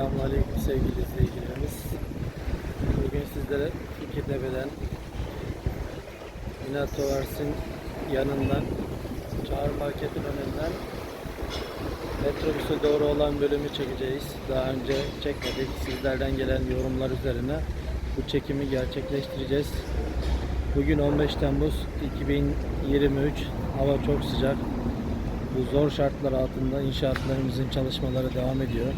Selamünaleyküm sevgili izleyicilerimiz. Bugün sizlere Fikirtepe'den Minatovars'ın yanından Çağrı Market'in önünden metrobüse doğru olan bölümü çekeceğiz. Daha önce çekmedik. Sizlerden gelen yorumlar üzerine bu çekimi gerçekleştireceğiz. Bugün 15 Temmuz 2023. Hava çok sıcak. Bu zor şartlar altında inşaatlarımızın çalışmaları devam ediyor.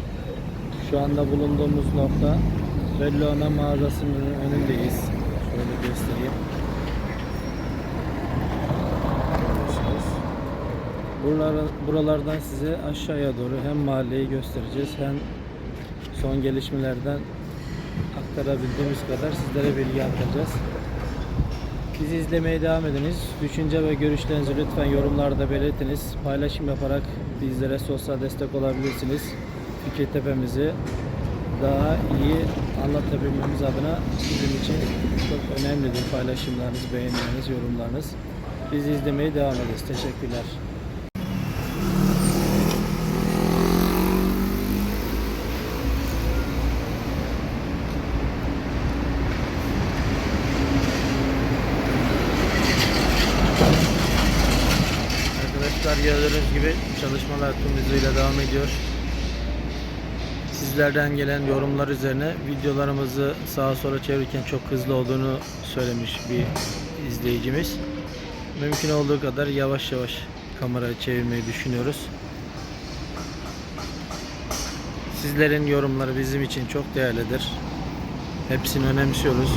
Şu anda bulunduğumuz nokta Bellona mağazasının önündeyiz. Şöyle göstereyim. Buralar, buralardan size aşağıya doğru hem mahalleyi göstereceğiz hem son gelişmelerden aktarabildiğimiz kadar sizlere bilgi aktaracağız. Bizi izlemeye devam ediniz. Düşünce ve görüşlerinizi lütfen yorumlarda belirtiniz. Paylaşım yaparak bizlere sosyal destek olabilirsiniz. Fikirtepe'mizi daha iyi anlatabilmemiz adına bizim için çok önemlidir paylaşımlarınız, beğenileriniz, yorumlarınız. Bizi izlemeye devam ediniz. Teşekkürler. Arkadaşlar gördüğünüz gibi çalışmalar tüm hızıyla devam ediyor. Sizlerden gelen yorumlar üzerine videolarımızı sağa sola çevirirken çok hızlı olduğunu söylemiş bir izleyicimiz. Mümkün olduğu kadar yavaş yavaş kamerayı çevirmeyi düşünüyoruz. Sizlerin yorumları bizim için çok değerlidir. Hepsini önemsiyoruz.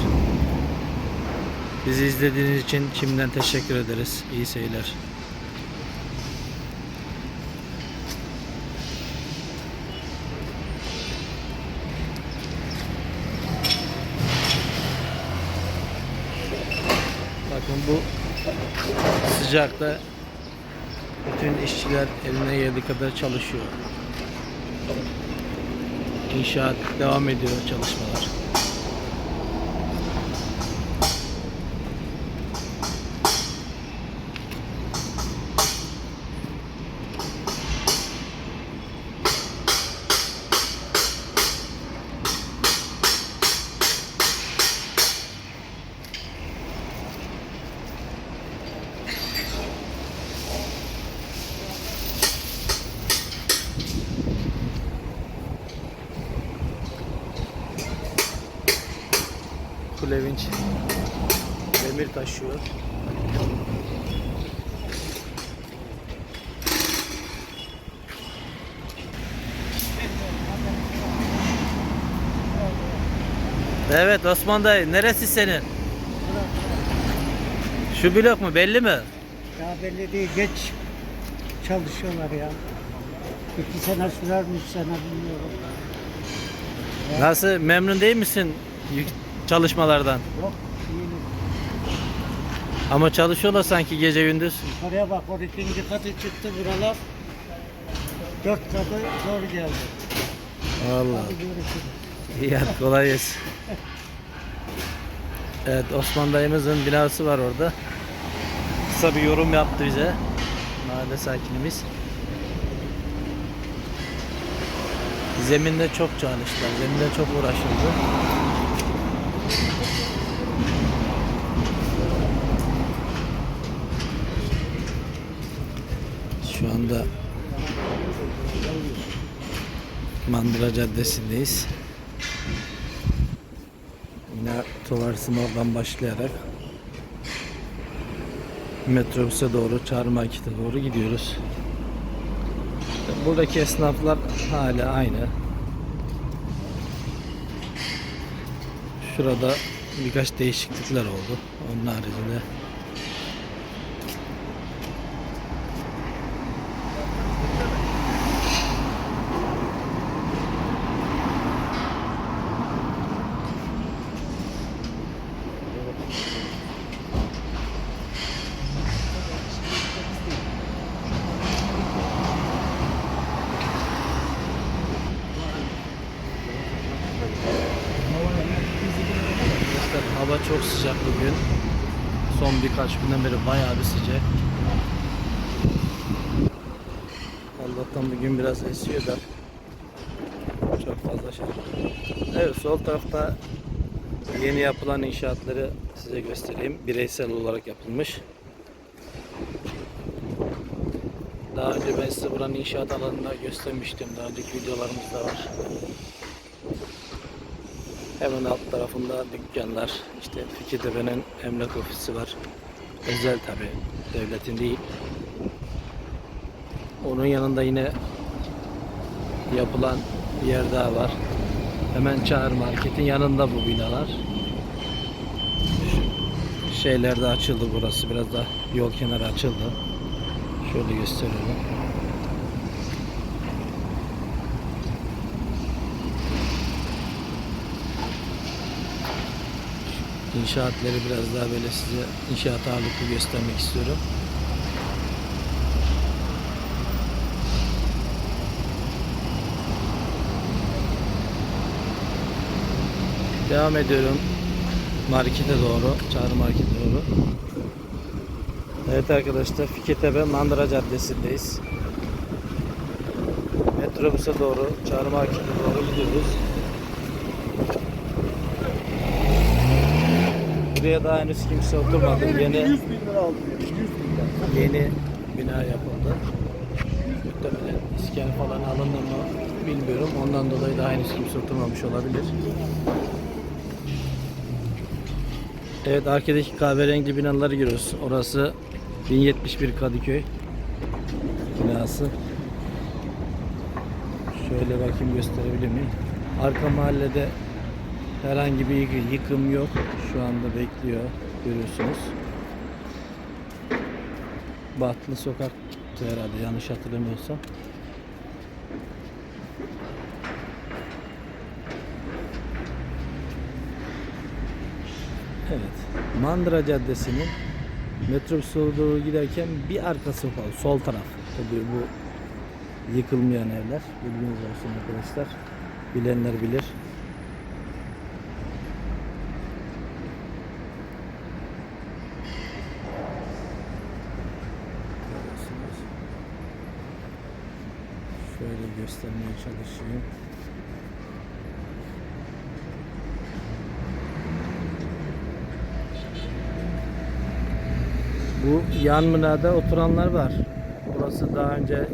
Bizi izlediğiniz için şimdiden teşekkür ederiz. İyi seyirler. Bakın bu sıcakta bütün işçiler eline geldiği kadar çalışıyor. İnşaat devam ediyor çalışmalar. Kulevinç demir taşıyor. Evet Osman dayı neresi senin? Şu blok mu belli mi? Ya belli değil geç çalışıyorlar ya. İki sene sürer mi sene bilmiyorum. Nasıl memnun değil misin çalışmalardan? Yok. Ama çalışıyorlar sanki gece gündüz. Yukarıya bak o ikinci katı çıktı buralar. Dört katı zor geldi. Allah. Hadi görüşürüz. İyi hadi kolay gelsin. Evet Osman dayımızın binası var orada. Kısa bir yorum yaptı bize. Mahalle sakinimiz. Zeminde çok çalıştılar. Zeminde çok uğraşıldı. Şu anda Mandıra Caddesi'ndeyiz. Yine Tovars'ın oradan başlayarak metrobüse doğru, Çağrı Market'e doğru gidiyoruz. Buradaki esnaflar hala aynı. Şurada birkaç değişiklikler oldu. Onun haricinde Arkadaşlar hava çok sıcak bugün. Son birkaç günden beri bayağı bir sıcak. Allah'tan bugün biraz esiyor da çok fazla şey. Evet sol tarafta yeni yapılan inşaatları size göstereyim. Bireysel olarak yapılmış. Daha önce ben size buranın inşaat alanında göstermiştim. Daha önceki videolarımızda var. Hemen alt tarafında dükkanlar, işte Fikirtepe'nin emlak ofisi var. Özel tabi, devletin değil. Onun yanında yine yapılan bir yer daha var. Hemen Çağrı Market'in yanında bu binalar. Şeyler de açıldı burası. Biraz da yol kenarı açıldı. Şöyle gösteriyorum. İnşaatları biraz daha böyle size inşaat ağırlıklı göstermek istiyorum. Devam ediyorum markete doğru, Çağrı Market'e doğru. Evet arkadaşlar Fikirtepe Mandıra Caddesi'ndeyiz. Metrobüse doğru, Çağrı Market'e doğru gidiyoruz. Buraya daha henüz kimse oturmadı. Yeni 100 bin lira aldı. 100 bin lira. yeni bina yapıldı. Muhtemelen iskan falan alındı mı bilmiyorum. Ondan dolayı daha henüz kimse oturmamış olabilir. Evet arkadaki kahverengi binaları görüyoruz. Orası 1071 Kadıköy binası. Şöyle bakayım gösterebilir miyim? Arka mahallede herhangi bir yıkı- yıkım yok. Şu anda bekliyor. Görüyorsunuz. Batlı sokak herhalde yanlış hatırlamıyorsam. Evet. Mandıra Caddesi'nin metrobüse doğru giderken bir arkası falan sol taraf. Tabii bu yıkılmayan evler. Bilginiz olsun arkadaşlar. Bilenler bilir. Görüyorsunuz. Şöyle göstermeye çalışayım. Bu yan binada oturanlar var. Burası daha önce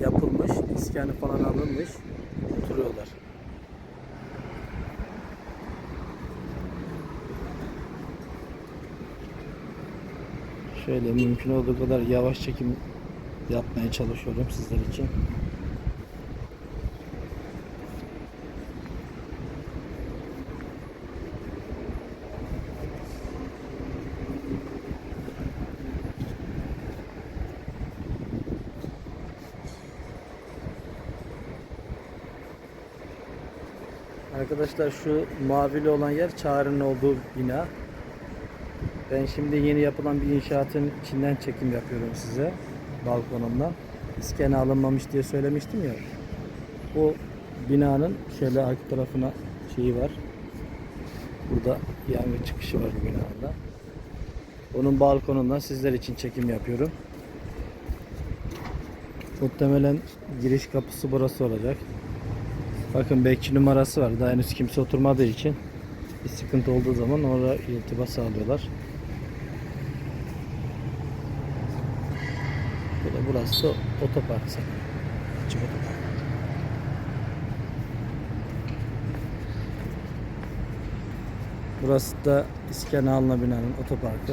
yapılmış, iskanı falan alınmış. Oturuyorlar. Şöyle mümkün olduğu kadar yavaş çekim yapmaya çalışıyorum sizler için. Arkadaşlar şu mavili olan yer Çağrı'nın olduğu bina. Ben şimdi yeni yapılan bir inşaatın içinden çekim yapıyorum size. Balkonumdan. İskene alınmamış diye söylemiştim ya. O binanın şöyle arka tarafına şeyi var. Burada yangın çıkışı var bu binada. Onun balkonundan sizler için çekim yapıyorum. Muhtemelen giriş kapısı burası olacak. Bakın bekçi numarası var. Daha henüz kimse oturmadığı için bir sıkıntı olduğu zaman oraya irtibat sağlıyorlar. Burası da otopark sanırım. Otopark. Burası da İskene Alna binanın otoparkı.